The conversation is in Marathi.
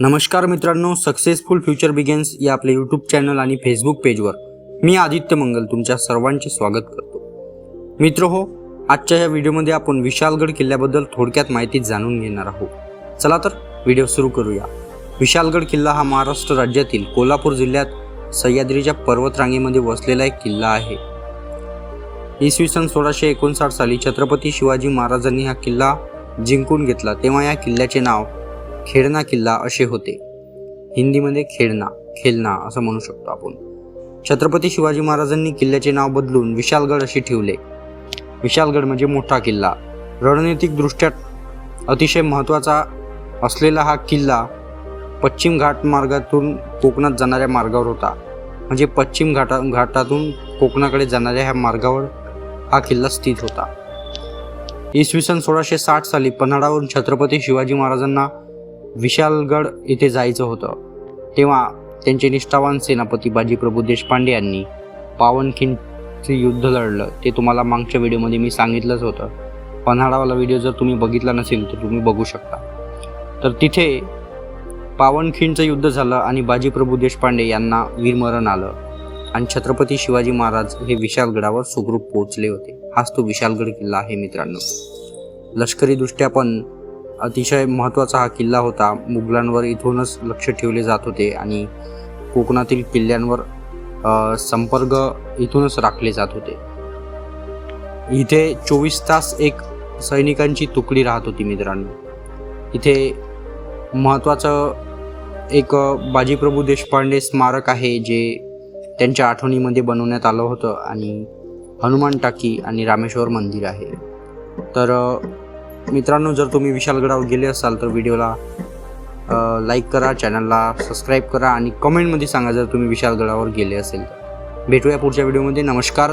नमस्कार मित्रांनो सक्सेसफुल फ्युचर बिगेन्स या आपल्या यूट्यूब चॅनल आणि फेसबुक पेजवर मी आदित्य मंगल तुमच्या सर्वांचे स्वागत करतो. मित्र हो आजच्या या व्हिडिओमध्ये आपण विशालगड किल्ल्याबद्दल थोडक्यात माहिती जाणून घेणार आहोत. चला तर व्हिडिओ सुरू करूया. विशालगड किल्ला हा महाराष्ट्र राज्यातील कोल्हापूर जिल्ह्यात सह्याद्रीच्या पर्वतरांगेमध्ये वसलेला एक किल्ला आहे. इसवी सन सोळाशे एकोणसाठ साली छत्रपती शिवाजी महाराजांनी हा किल्ला जिंकून घेतला. तेव्हा या किल्ल्याचे नाव खेळणा किल्ला असे होते. हिंदीमध्ये खेळणा खेळणा असं म्हणू शकतो आपण. छत्रपती शिवाजी महाराजांनी किल्ल्याचे नाव बदलून विशालगड असे ठेवले. विशालगड म्हणजे मोठा किल्ला. रणनीतिकदृष्ट्या अतिशय महत्त्वाचा असलेला हा किल्ला पश्चिम घाट मार्गातून कोकणात जाणाऱ्या मार्गावर होता. म्हणजे पश्चिम घाटा घाटातून कोकणाकडे जाणाऱ्या ह्या मार्गावर हा किल्ला स्थित होता. इसवी सन सोळाशे साठ साली पन्हाळावरून छत्रपती शिवाजी महाराजांना विशालगड येथे जायचं होतं. तेव्हा त्यांचे निष्ठावान सेनापती बाजीप्रभू देशपांडे यांनी पावनखिंडचे युद्ध लढलं. ते तुम्हाला मागच्या व्हिडिओमध्ये मी सांगितलंच होतं. पन्हाळावाला व्हिडिओ जर तुम्ही बघितला नसेल तर तुम्ही बघू शकता. तर तिथे पावनखिंडचं युद्ध झालं आणि बाजीप्रभू देशपांडे यांना वीरमरण आलं. आणि छत्रपती शिवाजी महाराज हे विशालगडावर सुखरूप पोहोचले होते. हाच तो विशालगड किल्ला आहे मित्रांनो. लष्करीदृष्ट्या पण अतिशय महत्त्वाचा हा किल्ला होता. मुघलांवर इथूनच लक्ष ठेवले जात होते आणि कोकणातील किल्ल्यांवर संपर्क इथूनच राखले जात होते. इथे चोवीस तास एक सैनिकांची तुकडी राहत होती मित्रांनो. इथे महत्त्वाचं एक बाजीप्रभू देशपांडे स्मारक आहे जे त्यांच्या आठवणीमध्ये बनवण्यात आलं होतं आणि हनुमान टाकी आणि रामेश्वर मंदिर आहे. तर मित्रांनो जर तुम्ही विशालगडावर गेले असाल तर व्हिडिओला लाईक करा चॅनलला सबस्क्राईब करा आणि कमेंटमध्ये सांगा जर तुम्ही विशालगडावर गेले असेल तर. भेटूया पुढच्या व्हिडिओमध्ये नमस्कार.